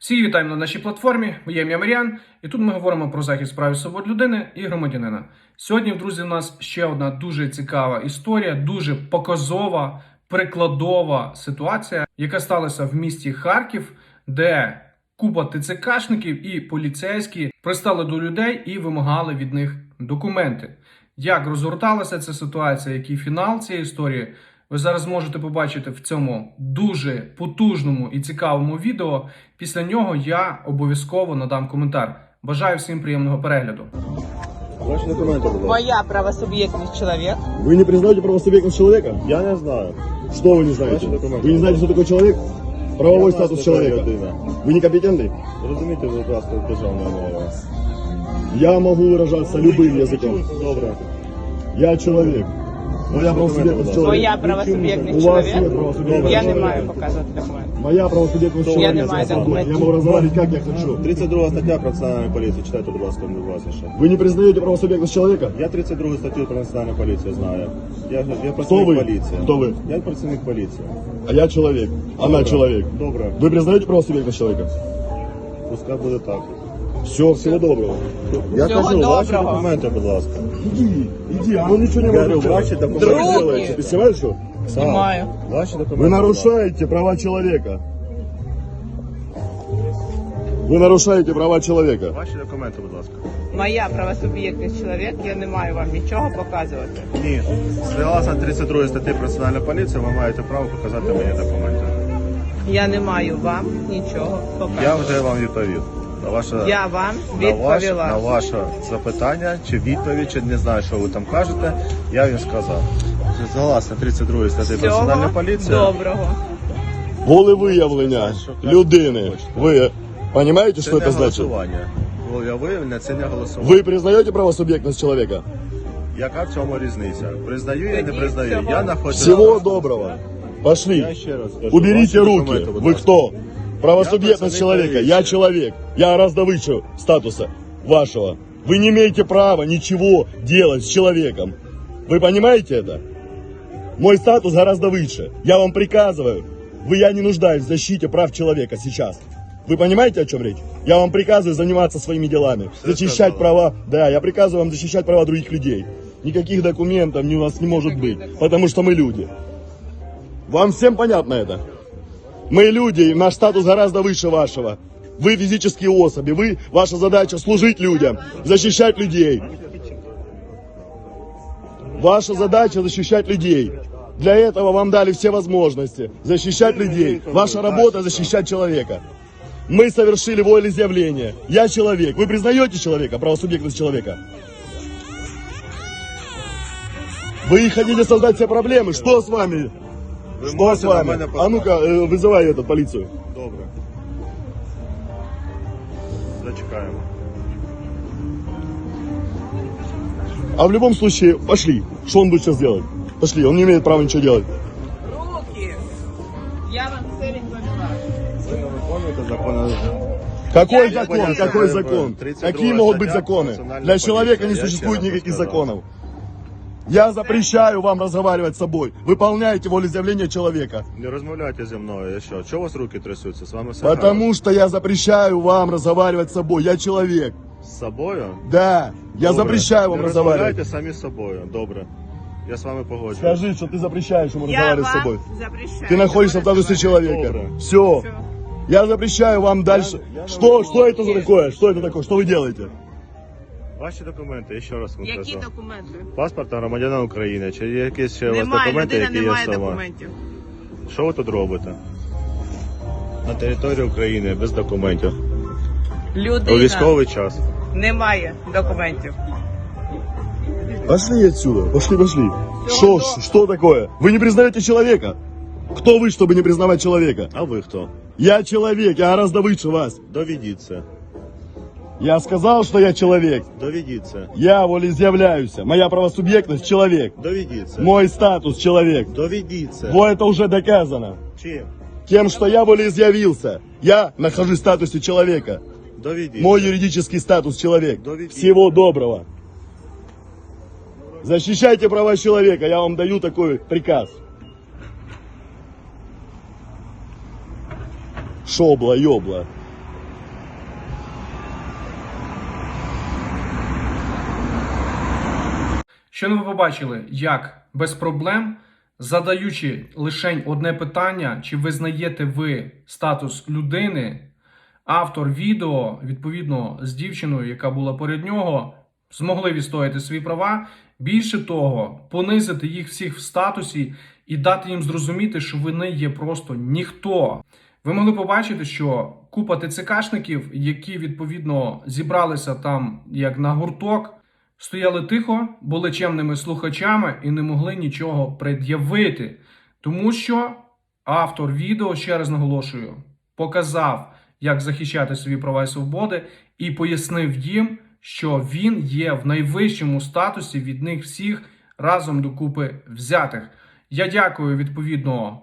Всі вітаємо на нашій платформі. Я ім'я і тут ми говоримо про захист прав і свобод людини і громадянина. Сьогодні, друзі, у нас ще одна дуже цікава історія, дуже показова, прикладова ситуація, яка сталася в місті Харків, де купа ТЦКшників і поліцейські пристали до людей і вимагали від них документи. Як розгорталася ця ситуація, який фінал цієї історії, ви зараз можете побачити в цьому дуже потужному і цікавому відео. Після нього я обов'язково надам коментар. Бажаю всім приємного перегляду. Ваши документы, будь ласка. Моя правосубъектность человек. Вы не признаете правосубъектность человека? Я не знаю. Что вы не знаете? Ваши документы. Вы не знаете, что такое человек? Правовой Я статус знаю, что человека. такое людина. Вы некомпетентный? Розумієте, будь ласка, державна мова. Я могу выражаться любым языком. Добре. Я человек. Моя правосубъектность человек. Моя правосуб'єктність У вас є чоловік. правосуб'єктність Я не чоловіка. маю показувати документи. Моя правосубъектность Я человека. не маю свободна. документів. Я могу разговаривать как я хочу. 32 стаття про національну поліцію. Читайте, будь ласка, будь ласка. ще. Вы не признаете правосубъектность человека? Я 32 статтю про національну поліцію знаю. Я, я Кто працівник вы? поліції. Кто вы? Я працівник поліції. А я человек. Она Добре. человек. Добре. Вы признаете правосубъектность человека? Пускай буде так. Все, всего доброго. Я Всього кажу, ваші доброго. документи, будь ласка. Иди, иди, а он ничего не Говорю, может ваши делать. документы. Что вы Други. делаете? Ты снимаешь что? Знімаю. Ваші документи. Вы будь ласка. нарушаете права человека. Вы нарушаете права человека. Ваші документи, будь ласка. Моя правосуб'єктність чоловік. Я не маю вам нічого показувати. Ні. Согласно 32 статті про національну поліцію, ви маєте право показати мені документи. Я не маю вам нічого Я показувати. вже вам відповів. На ваше, Я вам на, ваше, відповіла. на ваше запитання, чи відповідь, чи не знаю, що ви там кажете, я їм сказав. Согласно 32 статті про національну Всього поліцію. доброго. Волевиявлення людини. Ви понимаете, Це что не это значит? голосування. Волевиявлення це не голосування. Вы признаете правосубъектность человека? Яка в цьому різниця? Признаю я не Тоді признаю. всього- Я знаходжусь. Всего доброго. Я Пошли. ще раз кажу, Уберите ваші руки. документи, будь Вы ласка. кто? Правосубъектность человека. Я человек. Я гораздо выше статуса вашего. Вы не имеете права ничего делать с человеком. Вы понимаете это? Мой статус гораздо выше. Я вам приказываю. Вы, я не нуждаюсь в защите прав человека сейчас. Вы понимаете, о чем речь? Я вам приказываю заниматься своими делами. Защищать сказала. права. Да, я приказываю вам защищать права других людей. Никаких документов у нас не может быть. Потому что мы люди. Вам всем понятно это? Мы люди, наш статус гораздо выше вашего. Вы физические особи, вы, ваша задача служить людям, защищать людей. Ваша задача защищать людей. Для этого вам дали все возможности защищать людей. Ваша работа защищать человека. Мы совершили волеизъявление. Я человек. Вы признаете человека, правосубъектность человека? Вы хотите создать себе проблемы? Что с вами? Ви Что можете с на вами? мене А ну-ка, э, вызывай эту полицию. Добре. Зачекаємо. А в любом случае, пошли. Что он будет сейчас делать? Пошли, он не имеет права ничего делать. Руки. Я вам все відповіла. Ви не виконуєте закони. Какой Я закон? не Какой понимаю. закон? 32 Какие могут быть статья законы? национальной Для человека не полиции. Я существует ще раз никаких сказав. законов. Я запрещаю вам разговаривать с собой. Выполняйте волеизъявление человека. Не розмовляйте зі мною, я що? Чого у вас руки трясуться? З вами все Потому что я запрещаю вам разговаривать с собой. Я человек. З собою? Да, я Добре. запрещаю вам Не разговаривать. розмовляйте самі з собою. Добре. Я з вами погоджуюсь. Скажи, что ты запрещаешь ему Я разговаривать с вам собой. запрещаю. Ты находишься в статусе человека. Добре. Все. Я запрещаю вам дальше. я Что, что это за такое? Что это такое? Что вы делаете? Ваші документи, я ще раз вам Які кажу. документи? Паспорт громадянина України, чи є якісь ще у вас Немає, документи, людина які не є має сама? документів. Що ви тут робите? На території України без документів. У Людина військовий час. не має документів. Пошли отсюда, пошли, пошли. Всё, Что, но- что такое? Вы не признаете человека? Кто вы, чтобы не признавать человека? А ви хто? Я человек, я гораздо выше вас. Доведіться. Я сказал, что я человек. Доведіться. Я волеизъявляюсь. Моя правосубъектность человек. Доведіться. Мой статус человек. Доведіться. Во это уже доказано. Чим? Тем, что я волеизъявился. Я нахожусь в статусе человека. Доведіться. Мой юридический статус человек. Доведите. Всего доброго. Защищайте права человека, я вам даю такой приказ. Шобла, Щойно ви побачили, як без проблем, задаючи лише одне питання, чи визнаєте ви статус людини, автор відео, відповідно з дівчиною, яка була поряд нього, змогли відстояти свої права. Більше того, понизити їх всіх в статусі і дати їм зрозуміти, що вони є просто ніхто. Ви могли побачити, що купа ТЦКшників, які відповідно зібралися там як на гурток, стояли тихо, були чемними слухачами і не могли нічого пред'явити. Тому що автор відео, ще раз наголошую, показав, як захищати свої права і свободи, і пояснив їм, що він є в найвищому статусі від них всіх разом докупи взятих. Я дякую відповідно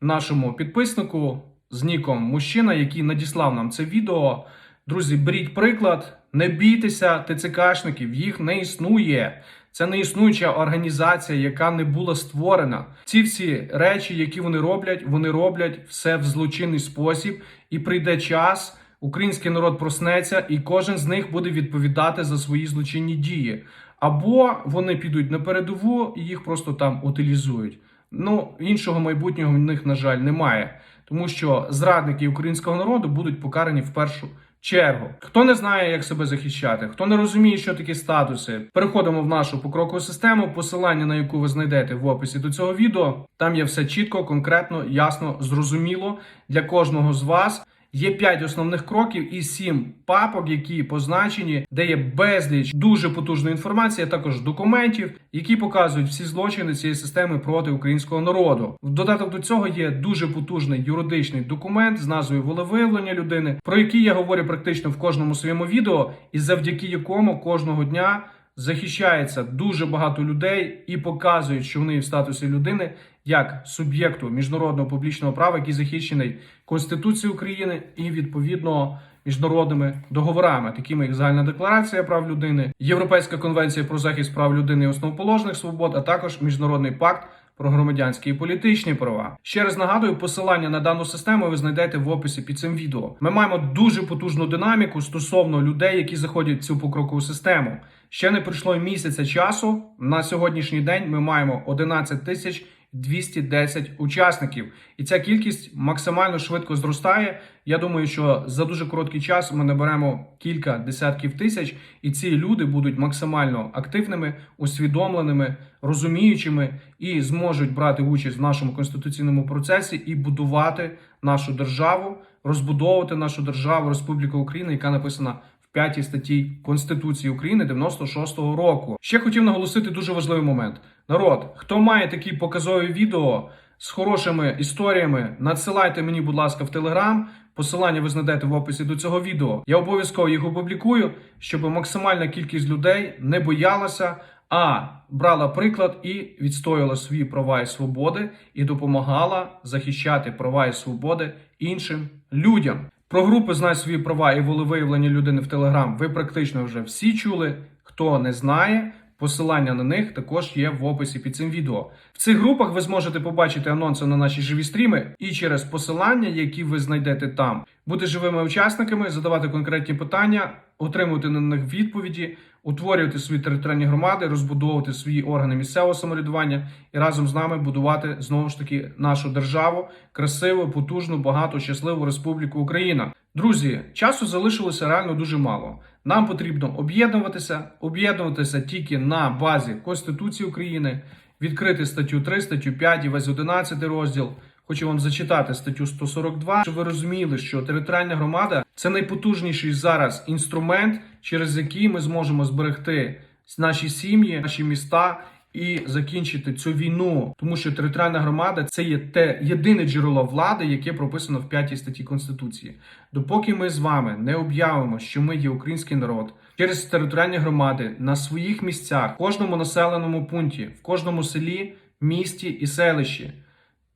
нашому підписнику з ніком Мужчина, який надіслав нам це відео. Друзі, беріть приклад, не бійтеся ТЦКшників, їх не існує. Це не існуюча організація, яка не була створена. Ці всі речі, які вони роблять, вони роблять все в злочинний спосіб, і прийде час, український народ проснеться, і кожен з них буде відповідати за свої злочинні дії. Або вони підуть на передову і їх просто там утилізують. Ну іншого майбутнього в них, на жаль, немає, тому що зрадники українського народу будуть покарані в першу чергу. Хто не знає, як себе захищати, хто не розуміє, що такі статуси, переходимо в нашу покрокову систему, посилання на яку ви знайдете в описі до цього відео. Там є все чітко, конкретно, ясно, зрозуміло для кожного з вас. Є 5 основних кроків і 7 папок, які позначені, де є безліч дуже потужної інформації, а також документів, які показують всі злочини цієї системи проти українського народу. В додаток до цього є дуже потужний юридичний документ з назвою волевиявлення людини, про який я говорю практично в кожному своєму відео, і завдяки якому кожного дня захищається дуже багато людей і показують, що вони в статусі людини як суб'єкту міжнародного публічного права, який захищений Конституцією України і відповідно міжнародними договорами, такими як Загальна декларація прав людини, Європейська конвенція про захист прав людини і основоположних свобод, а також міжнародний пакт. Про громадянські і політичні права. Ще раз нагадую, посилання на дану систему ви знайдете в описі під цим відео. Ми маємо дуже потужну динаміку стосовно людей, які заходять в цю покрокову систему. Ще не пройшло місяця часу. На сьогоднішній день ми маємо 11 тисяч 210 учасників, і ця кількість максимально швидко зростає. Я думаю, що за дуже короткий час ми наберемо кілька десятків тисяч, і ці люди будуть максимально активними, усвідомленими, розуміючими і зможуть брати участь в нашому конституційному процесі і будувати нашу державу, розбудовувати нашу державу Республіка Україна, яка написана п'ятій статті Конституції України 96-го року. Ще хотів наголосити дуже важливий момент. Народ, хто має такі показові відео з хорошими історіями, надсилайте мені, будь ласка, в Телеграм. Посилання ви знайдете в описі до цього відео. Я обов'язково їх опублікую, щоб максимальна кількість людей не боялася, а брала приклад і відстояла свої права і свободи, і допомагала захищати права і свободи іншим людям. Про групи знай свої права і волевиявлення людини в Телеграм ви практично вже всі чули. Хто не знає, посилання на них також є в описі під цим відео. В цих групах ви зможете побачити анонси на наші живі стріми і через посилання, які ви знайдете там, бути живими учасниками, задавати конкретні питання, отримувати на них відповіді, утворювати свої територіальні громади, розбудовувати свої органи місцевого самоврядування і разом з нами будувати знову ж таки нашу державу, красиву, потужну, багату, щасливу республіку Україна. Друзі, часу залишилося реально дуже мало. Нам потрібно об'єднуватися, об'єднуватися тільки на базі Конституції України, відкрити статтю 3, статтю 5 і весь 11 розділ. Хочу вам зачитати статтю 142, щоб ви розуміли, що територіальна громада це найпотужніший зараз інструмент, через який ми зможемо зберегти наші сім'ї, наші міста і закінчити цю війну, тому що територіальна громада це є те єдине джерело влади, яке прописано в п'ятій статті Конституції. Допоки ми з вами не об'явимо, що ми є український народ через територіальні громади на своїх місцях, в кожному населеному пункті, в кожному селі, місті і селищі.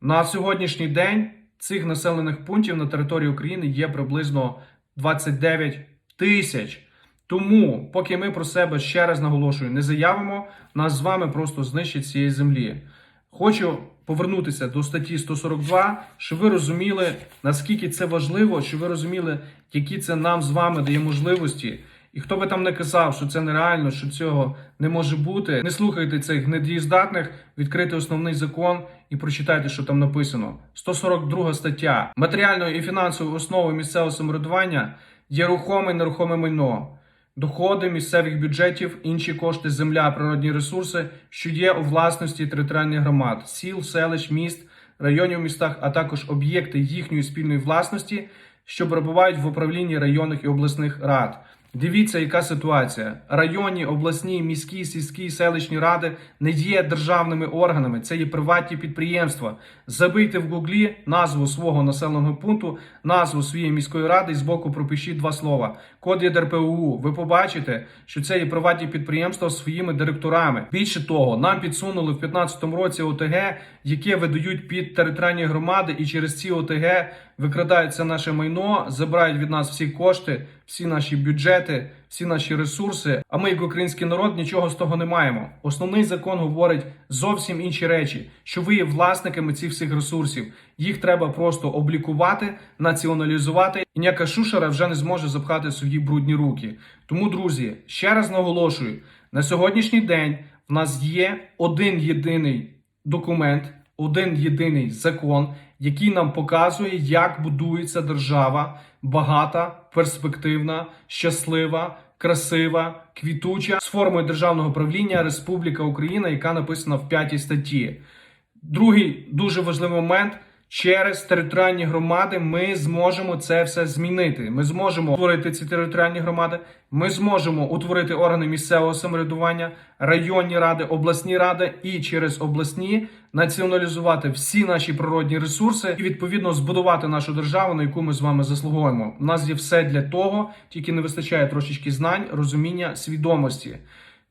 На сьогоднішній день цих населених пунктів на території України є приблизно 29 тисяч. Тому, поки ми про себе ще раз наголошую, не заявимо, нас з вами просто знищать з цієї землі. Хочу повернутися до статті 142, щоб ви розуміли, наскільки це важливо, щоб ви розуміли, які це нам з вами дає можливості, І хто би там не казав, що це нереально, що цього не може бути, не слухайте цих недієздатних, відкрийте основний закон і прочитайте, що там написано. 142 стаття. Матеріальною і фінансовою основою місцевого самоврядування є рухоме і нерухоме майно. Доходи місцевих бюджетів, інші кошти, земля, природні ресурси, що є у власності територіальних громад, сіл, селищ, міст, районів містах, а також об'єкти їхньої спільної власності, що перебувають в управлінні районних і обласних рад. Дивіться, яка ситуація. Районні, обласні, міські, сільські, селищні ради не є державними органами, це є приватні підприємства. Забийте в гуглі назву свого населеного пункту, назву своєї міської ради і збоку пропишіть два слова. Код є ДРПУ. Ви побачите, що це є приватні підприємства своїми директорами. Більше того, нам підсунули в 2015 році ОТГ, яке видають під територіальні громади, і через ці ОТГ викрадається наше майно, забирають від нас всі кошти, всі наші бюджети, всі наші ресурси. А ми, як український народ, нічого з того не маємо. Основний закон говорить зовсім інші речі, що ви є власниками цих всіх ресурсів. Їх треба просто облікувати, націоналізувати, і ніяка шушера вже не зможе запхати свої брудні руки. Тому, друзі, ще раз наголошую: на сьогоднішній день в нас є один єдиний документ, один єдиний закон, який нам показує, як будується держава багата, перспективна, щаслива, красива, квітуча з формою державного правління Республіка Україна, яка написана в п'ятій статті. Другий дуже важливий момент. Через територіальні громади ми зможемо це все змінити. Ми зможемо створити ці територіальні громади. Ми зможемо утворити органи місцевого самоврядування, районні ради, обласні ради і через обласні націоналізувати всі наші природні ресурси і відповідно збудувати нашу державу, на яку ми з вами заслуговуємо. У нас є все для того, тільки не вистачає трошечки знань, розуміння, свідомості.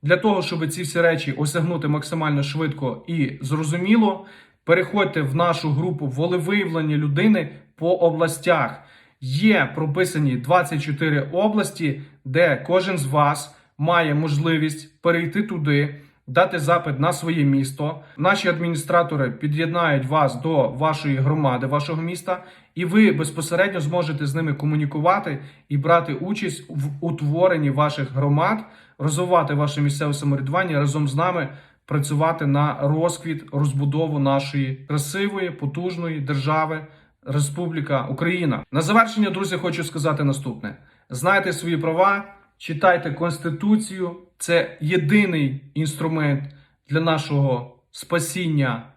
Для того, щоб ці всі речі осягнути максимально швидко і зрозуміло, переходьте в нашу групу волевиявлення людини по областях. Є прописані 24 області, де кожен з вас має можливість перейти туди, дати запит на своє місто. Наші адміністратори під'єднають вас до вашої громади, вашого міста, і ви безпосередньо зможете з ними комунікувати і брати участь в утворенні ваших громад, розвивати ваше місцеве самоврядування разом з нами. Працювати на розквіт розбудову нашої красивої, потужної держави Республіка Україна. На завершення, друзі, хочу сказати наступне: знайте свої права, читайте конституцію. Це єдиний інструмент для нашого спасіння.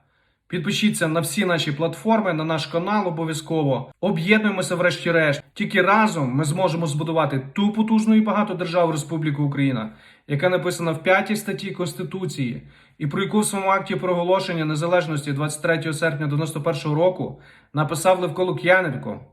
Підпишіться на всі наші платформи, на наш канал обов'язково. Об'єднуємося врешті-решт. Тільки разом ми зможемо збудувати ту потужну і багату державу Республіку Україна, яка написана в п'ятій статті Конституції, і про яку в своєму акті проголошення незалежності 23 серпня 91 року написав Левко Лук'яненко.